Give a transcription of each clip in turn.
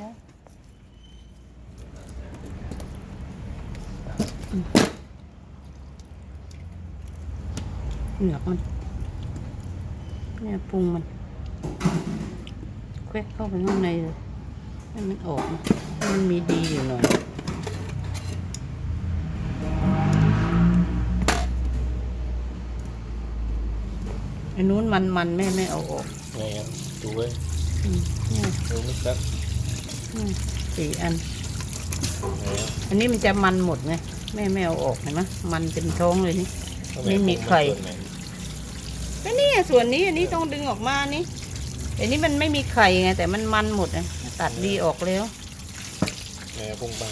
แล้วเหนือกมันเนี่ยปรุงมันแควะเข้าไปข้างในเลยให้มันออกมาให้มันมีดีอยู่หน่อยอันนู้นมันมันๆแม่ไม่เอาออกไงอะดูไว้อืมเนี่ยดูไม่ชัดอืม สี่อันไงอะอันนี้มันจะมันหมดไงแม่ไม่เอาออกเห็นไหมมันเต็มท้องเลยนี่ทำไม่มีปรุงนไข่ส่วนหนก็นี่ส่วนนี้อันนี้ต้องดึงออกมานี่อันนี้มันไม่มีไข่ไงแต่มันมันหมดนะตัดดีออกแล้วไงอะปรุงปลา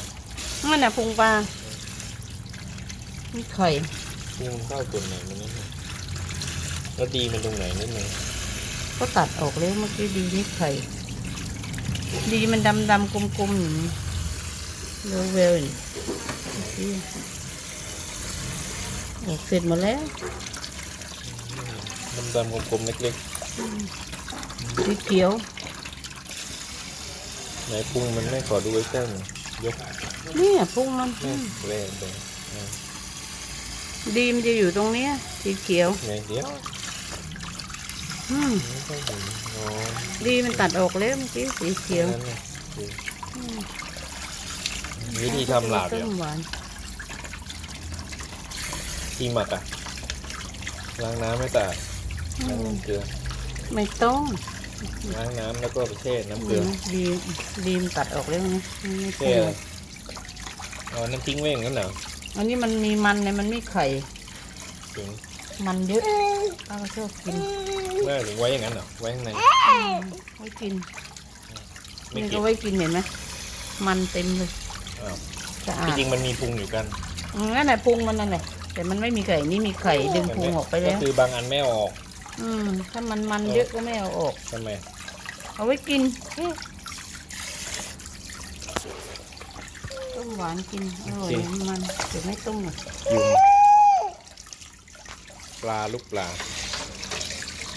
นั่นน่ะพุงปลามีไข่ปรุงข้าวส่วนไหนมันนี่แล้วดีมันตรงไหนนิดนึงก็ตัดออกแล้วเมื่อกี้ดีนี่ไข่ ดีมันดำดำๆกลมๆอย่างนี้เวลเวลนี่นี่ออกเสร็จหมดแล้วดำๆกลมๆเล็กสีเขียวๆไหนปรุงมันไม่ขอดูไว้แก้หน่อยยกเนี่ยพุงมันนี่แรงไปอะดีมันจะอยู่ตรงเนี้ยสีเขียวไงเดี๋ยว อืมไม่ค่อยเห็นอ๋อดีมันตัดออกแล้วเมื่อกี้สีเขียวนั่นน่ะดูวิธีทำหลาบต้เดี๋ยวมหวานทีหมักอะล้างน้ำไม่สะอาดอืล้างม น้ำเกลือไม่ต้องล้างน้ำแล้วก็ไปแช่น้ำเกลือดีดีมันตัดออกแล้วนะไม่แช่ต้องเอาน้ำทิ้งไว้อย่างนั้นเหรออันนี้มันมีมันเนี่ยมันไม่ไข่ถึง มันเยอะป้าก็ชอบกินได้หรือไว้อย่างนั้นเหรอไว้ข้างในไว้กินไม่นี่เก็ก็บไว้กินเห็นไหมมันเต็มเลยอ้าวสะอาจดริงๆมันมีพุงอยู่กันอืมนั่นแหละพุงมันนั่นแหละแต่มันไม่มีไข่นี่มีไข่ดึงพุงออกไปแล้ว ก็คือบางอันไม่เอาออกอืมถ้ามันมันเยอะก็ไม่เอาออก ทำไมเอาไว้กินต้มหวานกินอร่อยมันเดี๋ยวไม่ต้มอะยุงป ลาลูกปลา